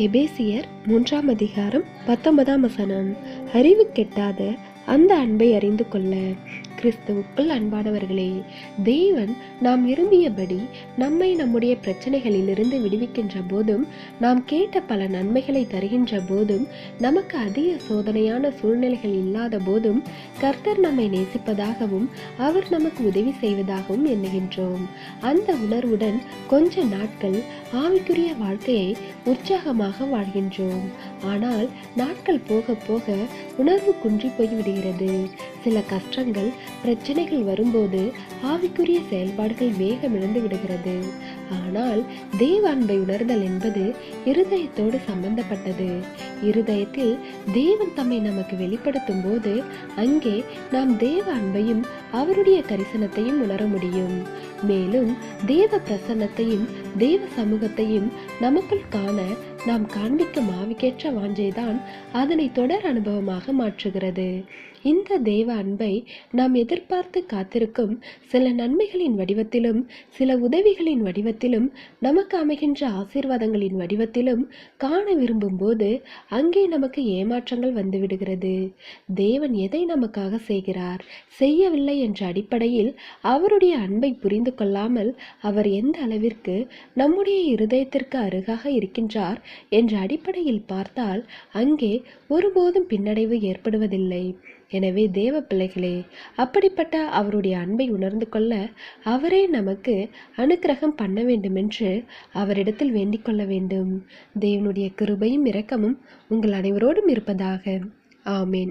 எபேசியர் மூன்றாம் அதிகாரம் பத்தொன்பதாம் வசனம். அறிவு கெட்டாத அந்த அன்பை அறிந்து கொள்ள. கிறிஸ்துவுக்குள் அன்பானவர்களே தேவன் நாம் விரும்பியபடி நம்மை நம்முடைய பிரச்சனைகளிலிருந்து விடுவிக்கின்ற போதும் நாம் கேட்ட பல நன்மைகளை தருகின்ற போதும் நமக்கு அதிக சோதனையான சூழ்நிலைகள் இல்லாத போதும் கர்த்தர் நம்மை நேசிப்பதாகவும் அவர் நமக்கு உதவி செய்வதாகவும் எண்ணுகின்றோம். அந்த உணர்வுடன் கொஞ்ச நாட்கள் ஆவிக்குரிய வாழ்க்கையை உற்சாகமாக வாழ்கின்றோம். ஆனால் நாட்கள் போக போக உணர்வு குன்றி போய் விடுகிறது சில கஷ்டங்கள் பிரச்சனைகள் வரும்போது ஆவிக்குரிய செயல்பாடுகள் வேகம் இழந்து விடுகிறது. ஆனால் தேவ அன்பை உணர்தல் என்பது இருதயத்தோடு சம்பந்தப்பட்டது. இருதயத்தில் தேவன் தம்மை நமக்கு வெளிப்படுத்தும் போது அங்கே நாம் தேவ அன்பையும் அவருடைய கரிசனத்தையும் உணர முடியும். மேலும் தேவ பிரசன்னத்தையும் தேவ சமூகத்தையும் நமக்குள் காண நாம் காண்பிக்கும் ஆவிக்கேற்ற வாஞ்சைதான் அதனை தொடர் அனுபவமாக மாற்றுகிறது. இந்த தேவ அன்பை நாம் எதிர்பார்த்து காத்திருக்கும் சில நன்மைகளின் வடிவத்திலும் சில உதவிகளின் வடிவத்திலும் நமக்கு அமைகின்ற ஆசீர்வாதங்களின் வடிவத்திலும் காண விரும்பும் போது அங்கே நமக்கு ஏமாற்றங்கள் வந்துவிடுகிறது. தேவன் எதை நமக்காக செய்கிறார் செய்யவில்லை என்ற அடிப்படையில் அவருடைய அன்பை புரிந்து கொள்ளாமல் அவர் எந்த அளவிற்கு நம்முடைய இருதயத்திற்கு அருகாக இருக்கின்றார் என்ற அடிப்படையில் பார்த்தால் அங்கே ஒருபோதும் பின்னடைவு ஏற்படுவதில்லை. எனவே தேவ பிள்ளைகளே அப்படிப்பட்ட அவருடைய அன்பை உணர்ந்து கொள்ள அவரே நமக்கு அனுக்கிரகம் பண்ண வேண்டுமென்று அவரிடத்தில் வேண்டிக் கொள்ள வேண்டும். தேவனுடைய கிருபையும் இரக்கமும் உங்கள் அனைவரோடும் இருப்பதாக. ஆமேன்.